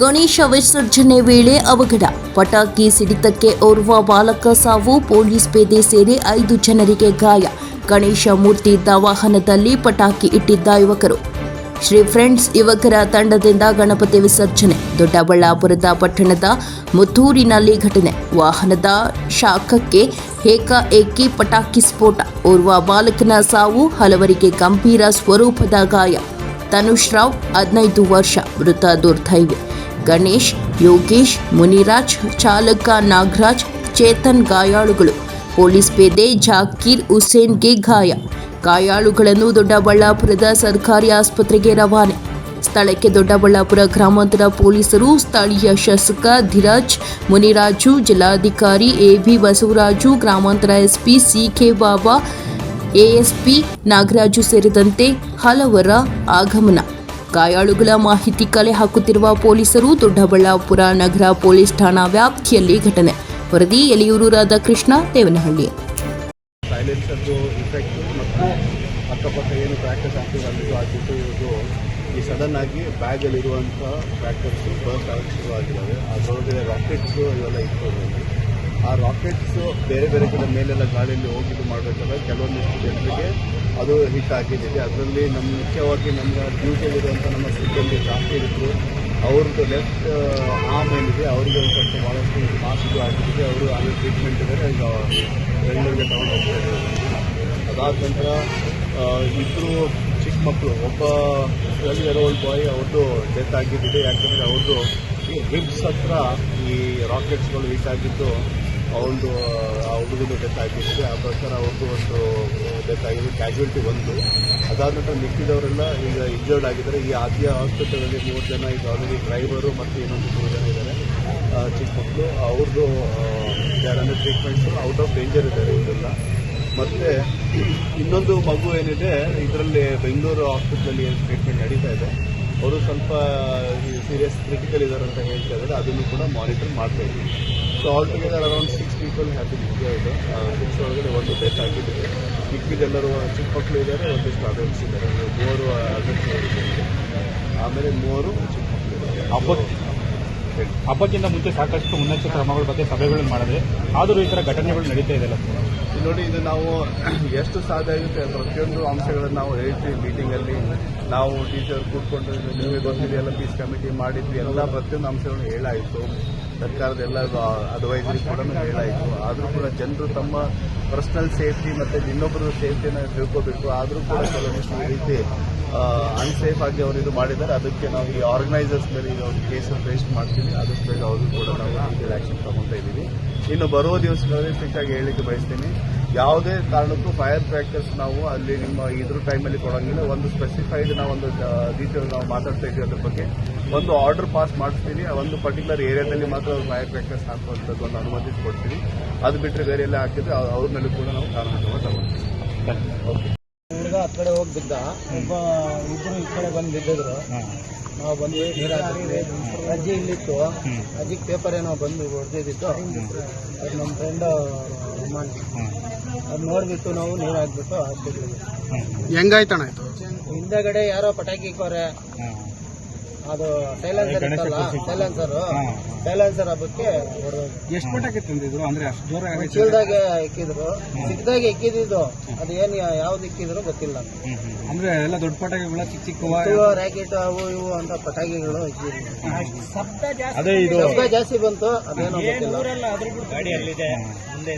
ಗಣೇಶ ವಿಸರ್ಜನೆ ವೇಳೆ ಅವಘಡ. ಪಟಾಕಿ ಸಿಡಿತಕ್ಕೆ ಓರ್ವ ಬಾಲಕ ಸಾವು. ಪೊಲೀಸ್ ಪೇದೆ ಸೇರಿ ಐದು ಜನರಿಗೆ ಗಾಯ. ಗಣೇಶ ಮೂರ್ತಿ ಇದ್ದ ವಾಹನದಲ್ಲಿ ಪಟಾಕಿ ಇಟ್ಟಿದ್ದ ಯುವಕರು. ಶ್ರೀ ಫ್ರೆಂಡ್ಸ್, ಯುವಕರ ತಂಡದಿಂದ ಗಣಪತಿ ವಿಸರ್ಜನೆ. ದೊಡ್ಡಬಳ್ಳಾಪುರದ ಪಟ್ಟಣದ ಮುತ್ತೂರಿನಲ್ಲಿ ಘಟನೆ. ವಾಹನದ ಶಾಖಕ್ಕೆ ಏಕಾಏಕಿ ಪಟಾಕಿ ಸ್ಫೋಟ. ಓರ್ವ ಬಾಲಕನ ಸಾವು ಹಲವರಿಗೆ ಗಂಭೀರ ಸ್ವರೂಪದ ಗಾಯ. ತನುಷ್ ರಾವ್, ಹದಿನೈದು ವರ್ಷ, ಮೃತ ದುರ್ದೈವಿ. ಗಣೇಶ್, ಯೋಗೇಶ್, ಮುನಿರಾಜ್, ಚಾಲಕ ನಾಗರಾಜ್, ಚೇತನ್ ಗಾಯಾಳುಗಳು. ಪೊಲೀಸ್ ಪೇದೆ ಜಾಕೀರ್ ಹುಸೇನ್ಗೆ ಗಾಯ. ಗಾಯಾಳುಗಳನ್ನು ದೊಡ್ಡಬಳ್ಳಾಪುರದ ಸರ್ಕಾರಿ ಆಸ್ಪತ್ರೆಗೆ ರವಾನೆ. ಸ್ಥಳಕ್ಕೆ ದೊಡ್ಡಬಳ್ಳಾಪುರ ಗ್ರಾಮಾಂತರ ಪೊಲೀಸರು ಸ್ಥಳೀಯ ಶಾಸಕ ಧಿರಾಜ್, ಮುನಿರಾಜು, ಜಿಲ್ಲಾಧಿಕಾರಿ ಎಬಿ ಬಸವರಾಜು, ಗ್ರಾಮಾಂತರ SP CK Baba, ASP Nagaraju ಸೇರಿದಂತೆ ಹಲವರ ಆಗಮನ. ಗಾಯಾಳುಗಳ ಮಾಹಿತಿ ಕಲೆ ಹಾಕುತ್ತಿರುವ ಪೊಲೀಸರು ದೊಡ್ಡಬಳ್ಳಾಪುರ ನಗರ ಪೊಲೀಸ್ ಠಾಣಾ ವ್ಯಾಪ್ತಿಯಲ್ಲಿ ಘಟನೆ. ವರದಿ ಎಲಿಯೂರು ರಾಧಾಕೃಷ್ಣ, ದೇವನಹಳ್ಳಿ. ಈ ಸಡನ್ ಆಗಿ ಬ್ಯಾಗಲ್ಲಿರುವಂಥ ಕ್ರ್ಯಾಕರ್ಸು ಬಸ್ ಆಗಕ್ಕೆ ಶುರು ಆಗಿದ್ದಾವೆ ಅದರೊಳಗೆ ರಾಕೆಟ್ಸು ಇವೆಲ್ಲ ಅದರಲ್ಲಿ. ಆ ರಾಕೆಟ್ಸು ಬೇರೆ ಬೇರೆ ಕಡೆ ಮೇಲೆಲ್ಲ ಗಾಳಿಯಲ್ಲಿ ಹೋಗಿದ್ದು ಮಾಡಬೇಕಾದ್ರೆ ಕೆಲವೊಂದಿಷ್ಟು ಜನರಿಗೆ ಅದು ಹಿಟ್ ಆಗಿದ್ದಿದೆ. ಅದರಲ್ಲಿ ನಮ್ಮ ಮುಖ್ಯವಾಗಿ ನಮ್ಮ ಡ್ಯೂಟಿಯಲ್ಲಿರುವಂಥ ನಮ್ಮ ಸಿಬ್ಬಂದಿ ಜಾಸ್ತಿ ಇದ್ದರು ಅವ್ರದ್ದು ಲೆಫ್ಟ್ ಆರ್ಮ್ ಏನಿದೆ ಅವರಿಗೆ ಒಂದು ಸ್ವಲ್ಪ ಭಾಳಷ್ಟು ಮಾಸ್ಕ್ ಆಗಿಬಿಟ್ಟಿದೆ ಅವರು ಅಲ್ಲಿ ಟ್ರೀಟ್ಮೆಂಟ್ ಇದ್ದಾರೆ ಈಗ ಬೆಂಗಳೂರಿಗೆ ತಗೊಂಡು ಅದಾದ ನಂತರ ಇಬ್ಬರು ಚಿಕ್ಕ ಮಕ್ಕಳು ಒಬ್ಬ ಟ್ವೆಲ್ ಇಯರ್ ಓಲ್ಡ್ ಬಾಯ್ ಅವ್ರದ್ದು ಡೆತ್ ಆಗಿದ್ದಿದೆ. ಯಾಕಂದರೆ ಅವ್ರದ್ದು ಈ ಹಿಬ್ಸ್ ಹತ್ರ ಈ ರಾಕೆಟ್ಸ್ಗಳು ಹಿಟ್ ಆಗಿದ್ದು ಅವ್ರದ್ದು ಆ ಹುಡುಗನ ಡೆತ್ ಆಗಿದ್ದಿದೆ ಆ ಪ್ರಕಾರ ಅವ್ರದ್ದು ಒಂದು ಡೆತ್ ಆಗಿದೆ ಕ್ಯಾಶುಯಾಲಿಟಿ ಒಂದು. ಅದಾದ ನಂತರ ಮಿಕ್ಕಿದವರೆಲ್ಲ ಈಗ ಇಂಜರ್ಡ್ ಆಗಿದ್ದಾರೆ. ಈ ಆದ್ಯ ಆಸ್ಪತ್ರೆಯಲ್ಲಿ ಮೂರು ಜನ ಈಗ ಆಲ್ರೆಡಿ ಡ್ರೈವರು ಮತ್ತು ಇನ್ನೊಂದು ಮೂರು ಜನ ಇದ್ದಾರೆ. ಚಿಕ್ಕ ಮಕ್ಕಳು ಅವ್ರದ್ದು ಯಾರನ್ನ ಟ್ರೀಟ್ಮೆಂಟ್ಸು ಔಟ್ ಆಫ್ ಡೇಂಜರ್ ಇದ್ದಾರೆ ಇವರೆಲ್ಲ. ಮತ್ತು ಇನ್ನೊಂದು ಮಗು ಏನಿದೆ, ಇದರಲ್ಲಿ ಬೆಂಗಳೂರು ಹಾಸ್ಪಿಟ್ಲಲ್ಲಿ ಏನು ಟ್ರೀಟ್ಮೆಂಟ್ ನಡೀತಾ ಇದೆ. ಅವರು ಸ್ವಲ್ಪ ಸೀರಿಯಸ್ ಕ್ರಿಟಿಕಲ್ ಇದ್ದಾರೆ ಅಂತ ಹೇಳ್ತಾ ಇದ್ದಾರೆ ಅದನ್ನು ಕೂಡ ಮಾನಿಟರ್ ಮಾಡ್ತಾ ಇದ್ದೀವಿ. So all together around six people happy ಇದು ಸಿಕ್ಸ್ ಒಳಗಡೆ ಒಂದು ಡೆತ್ ಆಗಿದೆ ಮಿಕ್ಕಿದೆಲ್ಲರೂ ಚಿಕ್ಕ ಮಕ್ಕಳು ಇದ್ದಾರೆ, ಒಂದಿಷ್ಟು ಅಡಲ್ಟ್ಸ್ ಇದ್ದಾರೆ. ಮೂವರು ಅಡಲ್ಟ್ಸ್ ಆಮೇಲೆ ಮೂವರು ಚಿಕ್ಕ ಹಬ್ಬ ಹಬ್ಬಕ್ಕಿಂತ ಮುಂಚೆ ಸಾಕಷ್ಟು ಮುನ್ನೆಚ್ಚರಿಕೆ ಕ್ರಮಗಳ ಬಗ್ಗೆ ಸಭೆಗಳನ್ನು ಮಾಡಿದ್ರೆ ಆದರೂ ಈ ಥರ ಘಟನೆಗಳು ನಡೀತಾ ಇಲ್ಲಿ ನೋಡಿ, ಇದು ನಾವು ಎಷ್ಟು ಸಾಧ್ಯ ಆಗುತ್ತೆ ಪ್ರತಿಯೊಂದು ಅಂಶಗಳನ್ನು ನಾವು ಹೇಳ್ತೀವಿ ಮೀಟಿಂಗಲ್ಲಿ ನಾವು ಟೀಚರ್ ಕೂತ್ಕೊಂಡು ನಿಮಗೆ ಗೊತ್ತಿದೆ ಎಲ್ಲ ಪೀಸ್ ಕಮಿಟಿ ಮಾಡಿದ್ವಿ. ಎಲ್ಲ ಪ್ರತಿಯೊಂದು ಅಂಶಗಳನ್ನು ಹೇಳಾಯಿತು. ಸರ್ಕಾರದ ಎಲ್ಲ ಅಡ್ವೈಸರಿ ಕೂಡ ಹೇಳಾಯಿತು. ಆದರೂ ಕೂಡ ಜನರು ತಮ್ಮ ಪರ್ಸನಲ್ ಸೇಫ್ಟಿ ಮತ್ತು ಇನ್ನೊಬ್ಬರ ಸೇಫ್ಟಿಯನ್ನು ತಿಳ್ಕೋಬೇಕು. ಆದರೂ ಕೂಡ ಕೆಲವೊಂದಿಷ್ಟು ರೀತಿ ಅನ್ಸೇಫ್ ಆಗಿ ಅವರು ಇದು ಮಾಡಿದ್ದಾರೆ. ಅದಕ್ಕೆ ನಾವು ಈ ಆರ್ಗನೈಸರ್ಸ್ ಮೇಲೆ ಈಗ ಒಂದು ಕೇಸ್ ರಿಜಿಸ್ಟರ್ ಮಾಡ್ತೀವಿ. ಅದಕ್ಕೆ ಬೇಗ ಅವರು ಕೂಡ ನಾವು ಲೀಗಲ್ ಆಕ್ಷನ್ ತಗೊಳ್ತಾ ಇದ್ದೀವಿ ಇನ್ನು ಬರುವ ದಿವಸಗಳಲ್ಲಿ ಸ್ಟ್ರಿಕ್ಟ್ ಆಗಿ ಹೇಳಲಿಕ್ಕೆ ಬಯಸ್ತೀನಿ. ಯಾವುದೇ ಕಾರಣಕ್ಕೂ ಫೈರ್ ಕ್ರ್ಯಾಕರ್ಸ್ ನಾವು ಅಲ್ಲಿ ನಿಮ್ಮ ಇದ್ರ ಟೈಮಲ್ಲಿ ಕೊಡೋಂಗಿಲ್ಲ. ಒಂದು ಸ್ಪೆಸಿಫೈಡ್ ನಾವು ಒಂದು ಡೀಟೇಲ್ ನಾವು ಮಾತಾಡ್ತಾ ಇದ್ದೀವಿ ಅದ್ರ ಬಗ್ಗೆ. ಒಂದು ಆರ್ಡರ್ ಪಾಸ್ ಮಾಡಿಸ್ತೀವಿ ಒಂದು ಪರ್ಟಿಕ್ಯುಲರ್ ಏರಿಯಾದಲ್ಲಿ ಮಾತ್ರ ಫೈರ್ ಕ್ರ್ಯಾಕರ್ಸ್ ಹಾಕುವಂಥದ್ದು ಒಂದು ಅನುಮತಿ ಕೊಡ್ತೀವಿ ಅದು ಬಿಟ್ಟರೆ ಬೇರೆ ಎಲ್ಲ ಹಾಕಿದ್ರೆ ಅವ್ರ ಮೇಲೆ ಕೂಡ ನಾವು ಕಾರಣ ತಗೊಳ್ತೀವಿ ಹುಡುಗ ಆ ಕಡೆ ಹೋಗಿ ಬಿದ್ದ. ಒಬ್ಬ ಇಬ್ಬರು ಈ ಕಡೆ ಬಂದು ಬಿದ್ದಿದ್ರು. ನಾವು ಬಂದು ಅಜ್ಜಿ ಇಲ್ಲಿತ್ತು. ಅಜ್ಜಿಗೆ ಪೇಪರ್ ಏನೋ ಬಂದು ಹೊಡೆದಿದ್ದು ಅದು ನಮ್ಮ ಫ್ರೆಂಡ್ ಅದು ನೋಡ್ಬಿಟ್ಟು ನಾವು ನೀರು ಹಾಕ್ಬಿಟ್ಟು ಹಾಕ್ಬಿಟ್ವಿ ಹೆಂಗಾಯ್ತಣ ಇದು? ಹಿಂದಗಡೆ ಯಾರೋ ಪಟಾಕಿ ಕೋರೆ. ಅದು ಸೈಲೆನ್ಸರ್ ಇತ್ತಲ್ಲ ಸೈಲೆನ್ಸರ್ ಸೈಲೆನ್ಸರ್ ಹಬ್ಬಕ್ಕೆ ಎಷ್ಟು ಪಟಾಕಿ ತಂದಿದ್ರು ಅಂದ್ರೆ ಅಷ್ಟು ಜೋರಾಗಿ ಚೀಲದಾಗೆ ಇಕ್ಕಿದ್ರು ಸಿಕ್ಕದಾಗೆ ಇಕ್ಕಿದ್ದು ಅದು ಏನು ಯಾವ್ದು ಇಕ್ಕಿದ್ರು ಗೊತ್ತಿಲ್ಲ. ಅಂದ್ರೆ ಎಲ್ಲ ದೊಡ್ಡ ಪಟಾಕಿಗಳ ಚಿಕ್ಕ ಚಿಕ್ಕ ಇವು ರಾಕೆಟ್ ಅವು ಇವು ಅಂತ ಪಟಾಕಿಗಳು ಇಕ್ಕಿದ್ರು ಅದೇ ಇದು ಶಬ್ದ ಜಾಸ್ತಿ ಬಂತು ಅದೇನೋ ಗೊತ್ತಿಲ್ಲ.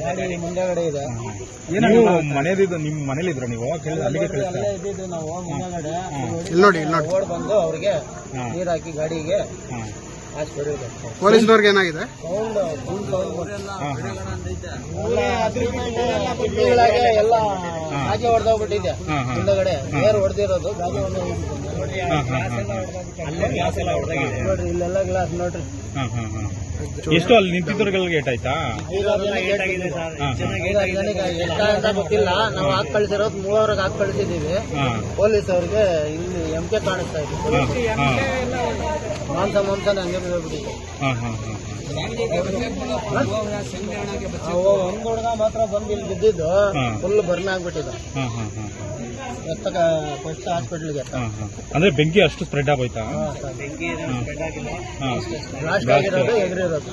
ಗಾಡಿ ಮುಂದೆಗಡೆ ಇದೆ. ಏನೋ ಮನೇಲಿದ್ದು ನಿಮ್ಮ ಮನೇಲಿದ್ರು ನೀವು? ಕೇಳಿದ್ರೆ ಅಲ್ಲಿಗೆ ಕಳಿಸ್ತಾರೆ ಅಲ್ಲೇ ಇದ್ದಿದ್ದು ನಾವು ಮುಂದೆಗಡೆ ಇಲ್ಲಿ ನೋಡಿ ಇಲ್ಲಿ ನೋಡಿ. ಬಂದು ಅವ್ರಿಗೆ ನೀರ್ ಹಾಕಿ ಗಾಡಿಗೆ ಹಾಕಿ ಹೊಡಿಯೋದು ಪೊಲೀಸ್ನವ್ರಿಗೆ ಏನಾಗಿದೆ? ಎಲ್ಲ ಹೊಡೆದೋಗ್ಬಿಟ್ಟಿದೆ ಹಿಂದಗಡೆ ನೀರು ಹೊಡೆದಿರೋದು ಗಾಜೆ ಹೊಡೆದೋಗಿದೆ ನೋಡ್ರಿ ಇಲ್ಲೆಲ್ಲ ಗ್ಲಾಸ್ ನೋಡ್ರಿ ಎಷ್ಟು ಅಲ್ಲಿ ನಿಂತಿದ್ದವ್ರಿಗೆಲ್ಲ ಏಟ್ ಆಯ್ತಾ? ಅಂತ ಗೊತ್ತಿಲ್ಲ ನಾವು ಹಾಕ್ ಕಳಿಸಿರೋದು ಮೂವರಿಗೆ ಹಾಕ್ ಕಳಿಸಿದೀವಿ ಪೊಲೀಸ್ ಅವ್ರಿಗೆ ಇಲ್ಲಿ ಎಂಕೆ ಕಾಣಿಸ್ತಾ ಇದೆ. ಮಾಂಸ ಮಾಂಸ ಹಂಗೆ ಹೋಗ್ಬಿಟ್ಟಿದೆ ಒಂದ್ ಹುಡುಗ ಮಾತ್ರ ಬಂದು ಇಲ್ಲಿ ಬಿದ್ದಿದ್ದು ಫುಲ್ ಬರ್ನ್ ಆಗ್ಬಿಟ್ಟಿದೆ ಎತ್ತಕ ಫಸ್ಟ್ ಹಾಸ್ಪಿಟ್ಲಿಗೆ ಅಂದ್ರೆ ಬೆಂಕಿ ಅಷ್ಟು ಸ್ಪ್ರೆಡ್ ಆಗೋಯ್ತಾ? ಲಾಸ್ಟ್ ಆಗಿರೋದು ಎಗರಿರೋದು.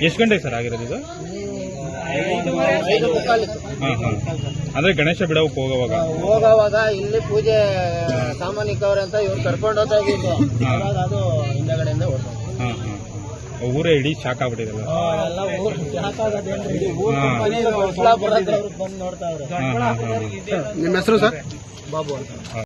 ಎಷ್ಟು ಗಂಟೆಗೆ ಸರ್ ಆಗಿರೋದು ಇದು? ಹಾ ಹಾ ಅಂದ್ರೆ ಗಣೇಶ ಬಿಡವಕ್ಕೆ ಹೋಗೋವಾಗ? ಹೋಗುವಾಗ ಇಲ್ಲಿ ಪೂಜೆ ಸಾಮಾನ್ಯಕ್ಕವ್ರೆ ಅಂತ ಇವ್ರು ಕರ್ಕೊಂಡು ಹೋಗ್ತಾ ಅವಾಗ ಅದು ಹಿಂದಗಡೆಯಿಂದ ಹೊರಟು ಹಾ ಹಾ ಊರೇ ಇಡೀ ಶಾಕ್ ಆಗ್ಬಿಟ್ಟಿದಲ್ಲ? ಎಲ್ಲ ಊರು ಇಡೀ ಊರು ಬಂದು ನಿಮ್ಮ ಹೆಸರು ಸರ್? ಬಾಬು ಅಂತ.